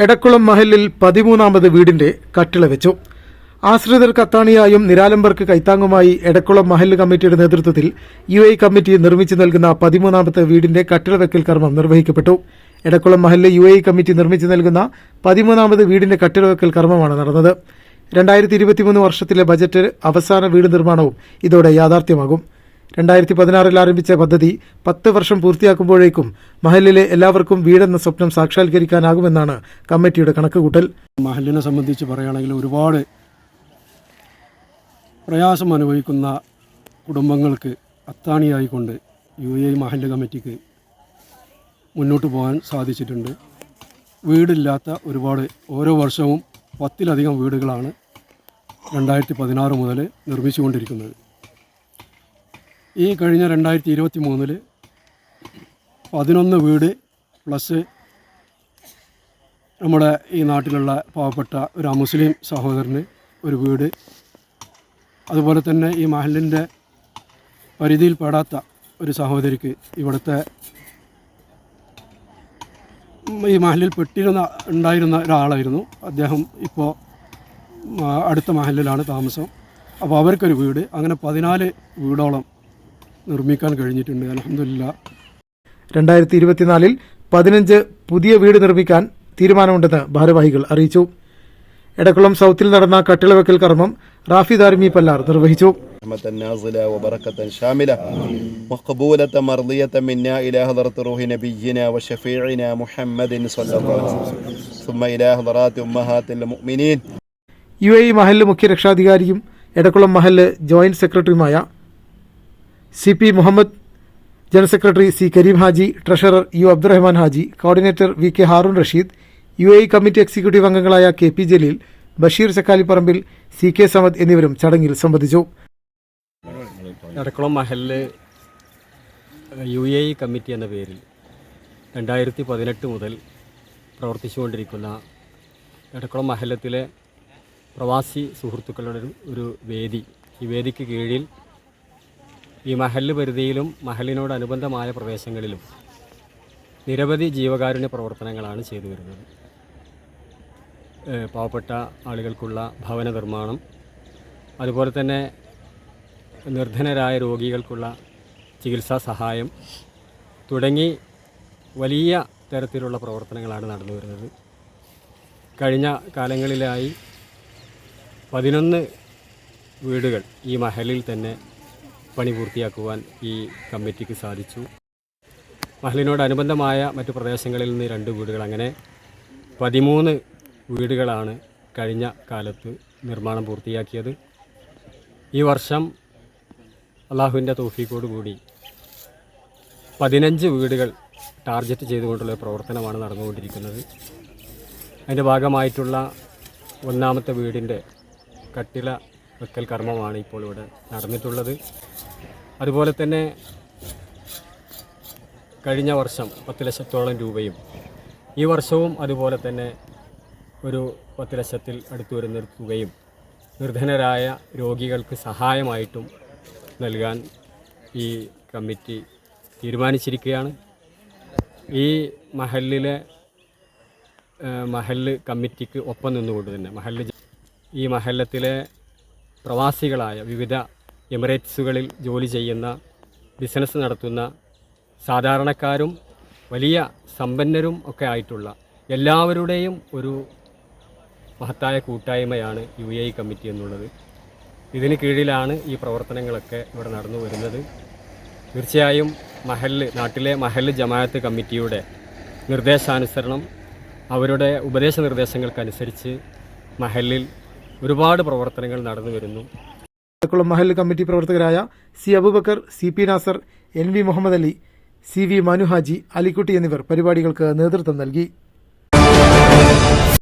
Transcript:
എടക്കുളം മഹലിൽ പതിമൂന്നാമത് വീടിന്റെ കട്ടിള വെച്ചു. ആശ്രിതർക്ക് അത്താണിയായും നിരാലംബർക്ക് കൈത്താങ്ങുമായി എടക്കുളം മഹൽ കമ്മിറ്റിയുടെ നേതൃത്വത്തിൽ യു ഐ കമ്മിറ്റി നിർമ്മിച്ചു നൽകുന്ന പതിമൂന്നാമത്തെ വീടിന്റെ കട്ടിള വെക്കൽ കർമ്മം നിർവഹിക്കപ്പെട്ടു. എടക്കുളം മഹലിലെ യു ഐ കമ്മിറ്റി നിർമ്മിച്ചു നൽകുന്ന പതിമൂന്നാമത് വീടിന്റെ കട്ടിള വെക്കൽ കർമ്മമാണ് നടന്നത്. രണ്ടായിരത്തി ഇരുപത്തിമൂന്ന് വർഷത്തിലെ ബജറ്റ് അവസാന വീട് നിർമ്മാണവും ഇതോടെ യാഥാർത്ഥ്യമാകും. രണ്ടായിരത്തി പതിനാറിൽ ആരംഭിച്ച പദ്ധതി പത്ത് വർഷം പൂർത്തിയാക്കുമ്പോഴേക്കും മഹലിലെ എല്ലാവർക്കും വീടെന്ന സ്വപ്നം സാക്ഷാത്കരിക്കാനാകുമെന്നാണ് കമ്മിറ്റിയുടെ കണക്കുകൂട്ടൽ. മഹലിനെ സംബന്ധിച്ച് പറയുകയാണെങ്കിൽ ഒരുപാട് പ്രയാസം അനുഭവിക്കുന്ന കുടുംബങ്ങൾക്ക് അത്താണിയായിക്കൊണ്ട് യു എ മഹല്ല് കമ്മിറ്റിക്ക് മുന്നോട്ട് പോകാൻ സാധിച്ചിട്ടുണ്ട്. വീടില്ലാത്ത ഒരുപാട് ഓരോ വർഷവും പത്തിലധികം വീടുകളാണ് രണ്ടായിരത്തി പതിനാറ് മുതൽ നിർമ്മിച്ചുകൊണ്ടിരിക്കുന്നത്. ഈ കഴിഞ്ഞ രണ്ടായിരത്തി ഇരുപത്തി മൂന്നിൽ പതിനൊന്ന് വീട് പ്ലസ് നമ്മുടെ ഈ നാട്ടിലുള്ള പാവപ്പെട്ട ഒരു മുസ്ലിം സഹോദരന് ഒരു വീട്. അതുപോലെ തന്നെ ഈ മഹലിന്റെ പരിധിയിൽപ്പെടാത്ത ഒരു സഹോദരിക്ക് ഇവിടുത്തെ ഈ മഹലിൽ പെട്ടിരുന്ന ഉണ്ടായിരുന്ന ഒരാളായിരുന്നു. അദ്ദേഹം ഇപ്പോൾ അടുത്ത മഹലിലാണ് താമസം. അപ്പോൾ അവർക്കൊരു വീട്. അങ്ങനെ പതിനാല് വീടോളം നിർമ്മിക്കാൻ കഴിഞ്ഞിട്ടുണ്ട്. അലഹമില്ല രണ്ടായിരത്തി ഇരുപത്തിനാലിൽ പതിനഞ്ച് പുതിയ വീട് നിർമ്മിക്കാൻ തീരുമാനമുണ്ടെന്ന് ഭാരവാഹികൾ അറിയിച്ചു. എടക്കുളം സൗത്തിൽ നടന്ന കട്ടിളവെക്കൽ കർമ്മം റാഫി ദാർമി പല്ലാർ നിർവഹിച്ചു. യു എ ഇ മഹൽ മുഖ്യ രക്ഷാധികാരിയും എടക്കുളം മഹൽ ജോയിന്റ് സെക്രട്ടറിയുമായ C P Muhammad general secretary C Karim Haji treasurer U Abdurahman Haji coordinator V K Haroon Rasheed U A committee executive അംഗങ്ങളായ K P Jaleel Basheer Chakkalipparambil C K Samad എന്നിവരും ചടങ്ങിൽ സംബന്ധിച്ചു. എടക്കുളം മഹലിൽ യു എ ഇ കമ്മിറ്റി എന്ന പേരിൽ രണ്ടായിരത്തി പതിനെട്ട് മുതൽ പ്രവർത്തിച്ചുകൊണ്ടിരിക്കുന്ന എടക്കുളം മഹലത്തിലെ പ്രവാസി സുഹൃത്തുക്കളുടെ ഒരു ഒരു വേദി. ഈ വേദിക്ക് കീഴിൽ ഈ മഹല്ല് പരിധിയിലും മഹലിനോടനുബന്ധമായ പ്രദേശങ്ങളിലും നിരവധി ജീവകാരുണ്യ പ്രവർത്തനങ്ങളാണ് ചെയ്തു വരുന്നത്. പാവപ്പെട്ട ആളുകൾക്കുള്ള ഭവന നിർമ്മാണം അതുപോലെ തന്നെ നിർധനരായ രോഗികൾക്കുള്ള ചികിത്സാ സഹായം തുടങ്ങി വലിയ തരത്തിലുള്ള പ്രവർത്തനങ്ങളാണ് നടന്നു വരുന്നത്. കഴിഞ്ഞ കാലങ്ങളിലായി പതിനൊന്ന് വീടുകൾ ഈ മഹലിൽ തന്നെ പണി പൂർത്തിയാക്കുവാൻ ഈ കമ്മിറ്റിക്ക് സാധിച്ചു. മഹലിനോടനുബന്ധമായ മറ്റു പ്രദേശങ്ങളിൽ നിന്ന് രണ്ട് വീടുകൾ അങ്ങനെ പതിമൂന്ന് വീടുകളാണ് കഴിഞ്ഞ കാലത്ത് നിർമ്മാണം പൂർത്തിയാക്കിയത്. ഈ വർഷം അള്ളാഹുവിന്റെ തോഫീക്കോട് കൂടി പതിനഞ്ച് വീടുകൾ ടാർഗറ്റ് ചെയ്തുകൊണ്ടുള്ള പ്രവർത്തനമാണ് നടന്നുകൊണ്ടിരിക്കുന്നത്. അതിന്റെ ഭാഗമായിട്ടുള്ള ഒന്നാമത്തെ വീടിന്റെ കട്ടില വെക്കൽ കർമ്മമാണ് ഇപ്പോൾ ഇവിടെ നടന്നിട്ടുള്ളത്. അതുപോലെ തന്നെ കഴിഞ്ഞ വർഷം പത്ത് ലക്ഷത്തോളം രൂപയും ഈ വർഷവും അതുപോലെ തന്നെ ഒരു പത്ത് ലക്ഷത്തിൽ അടുത്തു വരുന്ന തുകയും നിർധനരായ രോഗികൾക്ക് സഹായമായിട്ടും നൽകാൻ ഈ കമ്മിറ്റി തീരുമാനിച്ചിരിക്കുകയാണ്. ഈ മഹലിലെ മഹൽ കമ്മിറ്റിക്ക് ഒപ്പം നിന്നുകൊണ്ട് തന്നെ മഹൽ ഈ മഹല്ലത്തിലെ പ്രവാസികളായ വിവിധ എമിറേറ്റ്സുകളിൽ ജോലി ചെയ്യുന്ന ബിസിനസ് നടത്തുന്ന സാധാരണക്കാരും വലിയ സമ്പന്നരും ഒക്കെ ആയിട്ടുള്ള എല്ലാവരുടെയും ഒരു മഹത്തായ കൂട്ടായ്മയാണ് യു എ കമ്മിറ്റി എന്നുള്ളത്. ഇതിന് കീഴിലാണ് ഈ പ്രവർത്തനങ്ങളൊക്കെ ഇവിടെ നടന്നു വരുന്നത്. തീർച്ചയായും മഹല്ല് നാട്ടിലെ മഹല്ല് ജമാഅത്ത് കമ്മിറ്റിയുടെ നിർദ്ദേശാനുസരണം അവരുടെ ഉപദേശ നിർദ്ദേശങ്ങൾക്കനുസരിച്ച് മഹല്ലിൽ ഒരുപാട് പ്രവർത്തനങ്ങൾ നടന്നു വരുന്നു. കുളം മഹല്ല് കമ്മിറ്റി പ്രവർത്തകരായ C Aboobacker C P Nasar N V Muhammad Ali C V Manuhaji Alikutty എന്നിവർ പരിപാടികൾക്ക് നേതൃത്വം നൽകി.